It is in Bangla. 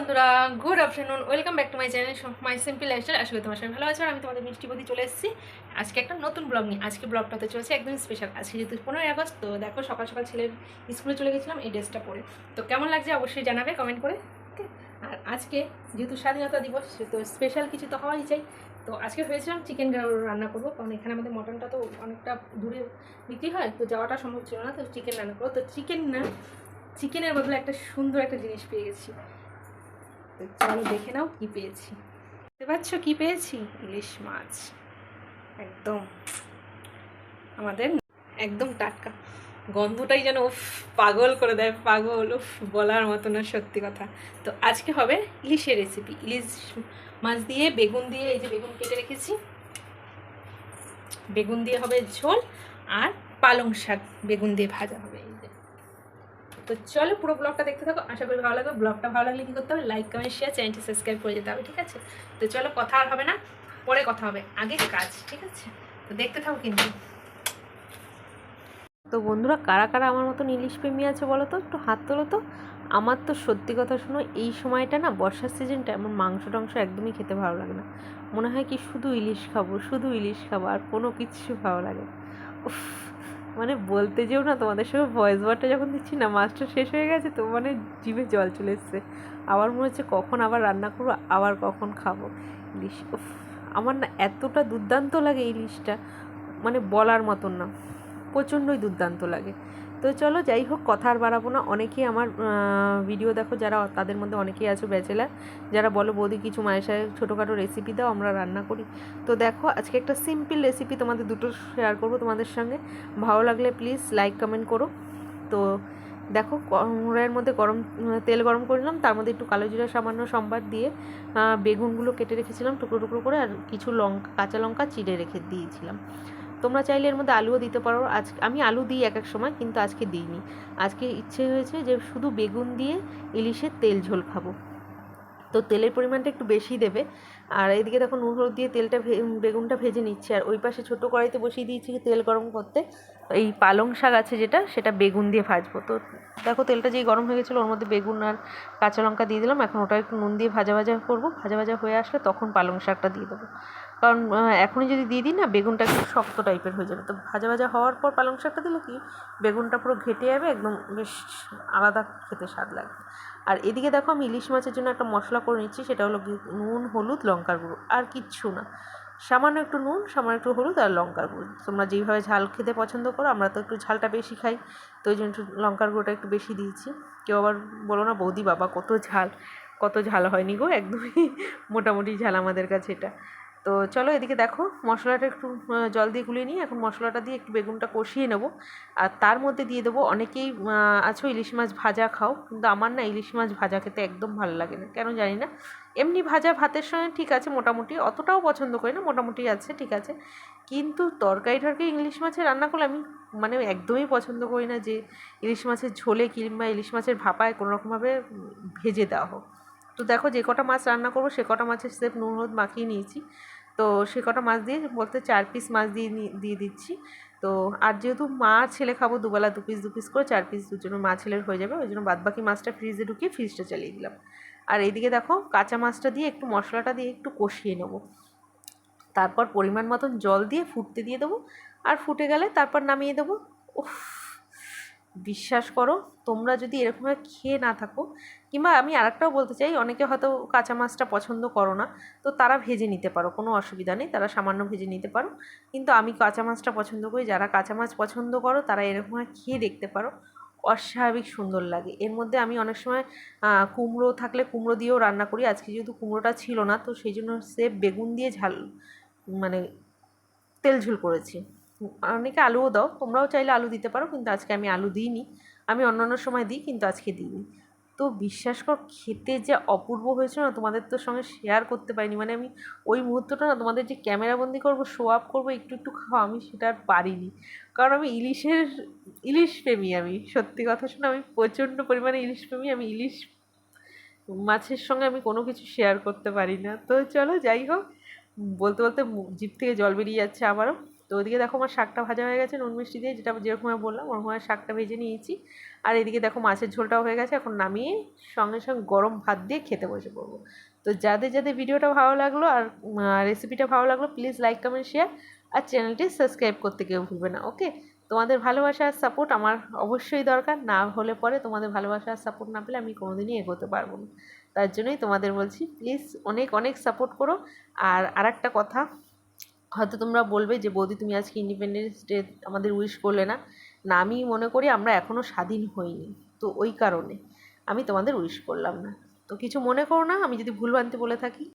বন্ধুরা good afternoon welcome back to my channel my simple lifestyle করি তোমার সবাই ভালো আছো আমি তোমাদের মিষ্টি বদি চলে এসেছি। আজকে একটা নতুন ব্লগ নিয়ে। আজকে ব্লগটাতে চলছে একদম স্পেশাল আজকে যেহেতু পনেরোই আগস্ট, তো দেখো সকাল সকাল ছেলের স্কুলে চলে গেছিলাম এই ড্রেসটা পরে। তো কেমন লাগছে অবশ্যই জানাবে কমেন্ট করে। আর আজকে যেহেতু স্বাধীনতা দিবস তো স্পেশাল কিছু তো হওয়াই চাই। তো আজকে ভেবেছিলাম চিকেন রান্না করব, কারণ এখানে আমাদের মটনটা তো অনেকটা দূরে বিক্রি হয়, তো যাওয়াটা সম্ভব ছিল না, তো চিকেন রান্না করব। তো চিকেন না চিকেনের বদলে একটা সুন্দর একটা জিনিস পেয়ে গেছি। তো চলো দেখে নাও কি পেয়েছি। দেখতে পাচ্ছ কি পেয়েছি? ইলিশ মাছ। একদম। আমাদের একদম টাটকা। গন্ধটাই যেন উফ, পাগল করে দেয়, পাগল। উফ, বলার মতো না, সত্যি কথা। তো আজকে হবে ইলিশের রেসিপি ইলিশ মাছ দিয়ে বেগুন দিয়ে এই যে বেগুন কেটে রেখেছি। বেগুন দিয়ে হবে ঝোল আর পালং শাক। বেগুন দিয়ে ভাজা হবে। তো চলো পুরো ব্লগটা দেখতে থাকো। আশা করি ভালো লাগবে। ব্লগটা ভালো লাগলে কী করতে হবে? লাইক কমেন্ট শেয়ার চ্যানেলটি সাবস্ক্রাইব করে যেতে হবে, ঠিক আছে? তো চলো কথা আর হবে না। পরে কথা হবে। আগে কাজ, ঠিক আছে? তো দেখতে থাকো কিন্তু। তো বন্ধুরা, কারা কারা আমার মতন ইলিশ প্রেমী আছে বলো তো? একটু হাত তোলো তো। আমার তো সত্যি কথা শোনো, এই সময়টা না বর্ষার সিজনটা এমন মাংস টাংস একদমই খেতে ভালো লাগে না। মনে হয় কি শুধু ইলিশ খাব, শুধু ইলিশ খাব, আর কোনো কিছু ভালো লাগে উফ। মানে বলতে যেও না, তোমাদের সঙ্গে ভয়েস ওয়ারটা যখন দিচ্ছি না মাছটা শেষ হয়ে গেছে তো মানে জিভে জল চলে এসছে। আবার মনে হচ্ছে কখন আবার রান্না করব, আবার কখন খাব। ইলিশ আমার না এতটা দুর্দান্ত লাগে ইলিশটা মানে বলার মতন না, প্রচণ্ডই দুর্দান্ত লাগে। তো চলো যাই হোক, কথা আর বাড়াবো না। অনেকেই আমার ভিডিও দেখো, যারা তাদের মধ্যে অনেকেই আছো ব্যাচেলার। যারা বলো, বৌদি, কিছু মায়ের সাথে ছোটোখাটো রেসিপি দাও, আমরা রান্না করি। তো দেখো, আজকে একটা সিম্পল রেসিপি তোমাদের দুটো শেয়ার করব তোমাদের সঙ্গে। ভালো লাগলে প্লিজ লাইক কমেন্ট করো। তো দেখো, কড়াইয়ের মধ্যে গরম, তেল গরম করলাম তার মধ্যে একটু কালো জিরা, সামান্য সম্বাদ দিয়ে বেগুনগুলো কেটে রেখেছিলাম টুকরো টুকরো করে, আর কিছু লঙ্কা, কাঁচা লঙ্কা চিড়ে রেখে দিয়েছিলাম। তোমরা চাইলে এর মধ্যে আলুও দিতে পারো। আজ, আমি আলু দিই এক এক সময়, কিন্তু আজকে দিইনি। আজকে ইচ্ছে হয়েছে যে শুধু বেগুন দিয়ে ইলিশের তেল ঝোল খাব। তো তেলের পরিমাণটা একটু বেশি দেবে। আর এদিকে দেখো নুন হলুদ দিয়ে তেলটা বেগুনটা ভেজে নিচ্ছে। আর ওই পাশে ছোটো কড়াইতে বসিয়ে দিয়েছি তেল গরম করতে। এই পালং শাক আছে যেটা, সেটা বেগুন দিয়ে ভাজবো। তো দেখো তেলটা যেই গরম হয়ে গেছিল, ওর মধ্যে বেগুন আর কাঁচা লঙ্কা দিয়ে দিলাম। এখন ওটা একটু নুন দিয়ে ভাজা ভাজা করব। ভাজা ভাজা হয়ে আসলে তখন পালং শাকটা দিয়ে দেবো। কারণ এখনই যদি দিয়ে দিই না, বেগুনটা একটু শক্ত টাইপের হয়ে যাবে। তো ভাজা ভাজা হওয়ার পর পালং শাকটা দিলে কি, বেগুনটা পুরো ঘেটে যাবে, একদম বেশ আলাদা খেতে স্বাদ লাগবে। আর এদিকে দেখো আমি ইলিশ মাছের জন্য একটা মশলা করে নিচ্ছি, সেটা হলো নুন, হলুদ, লঙ্কার গুঁড়ো, আর কিচ্ছু না। সামান্য একটু নুন, সামান্য একটু হলুদ আর লঙ্কার গুঁড়ো। তোমরা যেইভাবে ঝাল খেতে পছন্দ করো, আমরা তো একটু ঝালটা বেশি খাই, তো ওই জন্য একটু লঙ্কার গুঁড়োটা একটু বেশি দিয়েছি। কেউ আবার বলো না, বৌদি বাবা, কত ঝাল কত ঝাল হয়নি গো? একদমই মোটামুটি ঝাল আমাদের কাছে এটা। তো চলো এদিকে দেখো, মশলাটা একটু জল দিয়ে গুলিয়ে নিই এখন মশলাটা দিয়ে একটু বেগুনটা কষিয়ে নেব। আর তার মধ্যে দিয়ে দেবো, অনেকেই আছো ইলিশ মাছ ভাজা খাও, কিন্তু আমার না ইলিশ মাছ ভাজা খেতে একদম ভালো লাগে না। কেন জানি না? এমনি ভাজা ভাতের সঙ্গে ঠিক আছে মোটামুটি, অতটাও পছন্দ করি না, মোটামুটি আছে, ঠিক আছে। কিন্তু তরকারি টরকারি ইলিশ মাছের রান্না করলে আমি মানে একদমই পছন্দ করি না যে ইলিশ মাছের ঝোলে কিংবা ইলিশ মাছের ভাপায় কোনো রকমভাবে ভেজে দেওয়া হোক। তো দেখো যে কটা মাছ রান্না করব, সে কটা মাছের সেপ নুন, হলুদ মাখিয়ে নিয়েছি। তো সে কটা মাছ দিয়ে বলতে চার পিস মাছ দিয়ে দিয়ে দিচ্ছি। তো আর যেহেতু মা ছেলে খাব, দুবেলা দু পিস দু পিস করে চার পিস দুজনে মা ছেলের হয়ে যাবে, ওই জন্য বাদবাকি মাছটা ফ্রিজে ঢুকিয়ে ফ্রিজটা চালিয়ে দিলাম। আর এইদিকে দেখো কাঁচা মাছটা দিয়ে একটু মশলাটা দিয়ে একটু কষিয়ে নেব। তারপর পরিমাণ মতন জল দিয়ে ফুটতে দিয়ে দেবো। আর ফুটে গেলে তারপর নামিয়ে দেবো। উফ, বিশ্বাস করো, তোমরা যদি এরকমভাবে খেয়ে না থাকো কিংবা আমি আরেকটাও বলতে চাই, অনেকে হয়তো কাঁচা মাছটা পছন্দ করো না, তো তারা ভেজে নিতে পারো, কোনো অসুবিধা নেই, তারা সামান্য ভেজে নিতে পারো। কিন্তু আমি কাঁচা মাছটা পছন্দ করি, যারা কাঁচা মাছ পছন্দ করো, তারা এরকমভাবে খেয়ে দেখতে পারো, অস্বাভাবিক সুন্দর লাগে। এর মধ্যে আমি অনেক সময় কুমড়ো থাকলে কুমড়ো দিয়েও রান্না করি, আজকে যেহেতু কুমড়োটা ছিল না, তো সেই জন্য সেফ বেগুন দিয়ে ঝাল মানে তেল ঝুল করেছি। অনেকে আলুও দাও, তোমরাও চাইলে আলু দিতে পারো, কিন্তু আজকে আমি আলু দিইনি। আমি অন্যান্য সময় দিই, কিন্তু আজকে দিইনি। তো বিশ্বাস কর, খেতে যে অপূর্ব হয়েছিল না, তোমাদের তো সঙ্গে শেয়ার করতে পারিনি। মানে আমি ওই মুহূর্তটা না, তোমাদের যে ক্যামেরাবন্দি করব শো আপ করব, একটু একটু খাওয়া, আমি সেটা আর পারিনি। কারণ আমি ইলিশের, ইলিশ প্রেমী আমি, সত্যি কথা শুনে আমি প্রচণ্ড পরিমাণে ইলিশ প্রেমী, আমি ইলিশ মাছের সঙ্গে আমি কোনো কিছু শেয়ার করতে পারি না। তো চলো, যাই হোক, বলতে বলতে জিপ থেকে জল বেরিয়ে যাচ্ছে আবারও। তো ওদিকে দেখো আমার শাকটা ভাজা হয়ে গেছে, নুন মিষ্টি দিয়ে, যেটা যেরকম আমি বললাম, ওরকম শাকটা ভেজে নিয়েছি। আর এদিকে দেখো মাছের ঝোলটাও হয়ে গেছে, এখন নামিয়ে সঙ্গে সঙ্গে গরম ভাত দিয়ে খেতে বসে পড়ব। তো যাদের যাদের ভিডিওটা ভালো লাগল আর রেসিপিটা ভালো লাগল প্লিজ লাইক কমেন্ট শেয়ার আর চ্যানেলটি সাবস্ক্রাইব করতে কেউ ভুলবে না ওকে তোমাদের ভালোবাসা আর সাপোর্ট আমার অবশ্যই দরকার, না হলে পরে তোমাদের ভালোবাসা আর সাপোর্ট না পেলে আমি কোনোদিনই এগোতে পারব না। তার জন্যই তোমাদের বলছি প্লিজ অনেক অনেক সাপোর্ট করো। আর আরেকটা কথা হয়তো তোমরা বলবে যে, বৌদি, তুমি আজকে ইন্ডিপেন্ডেন্স ডে আমাদের উইশ করলে না? না, আমি মনে করি আমরা এখনও স্বাধীন হইনি। তো ওই কারণে আমি তোমাদের উইশ করলাম না। তো কিছু মনে করো না? আমি যদি ভুলভ্রান্তি বলে থাকি।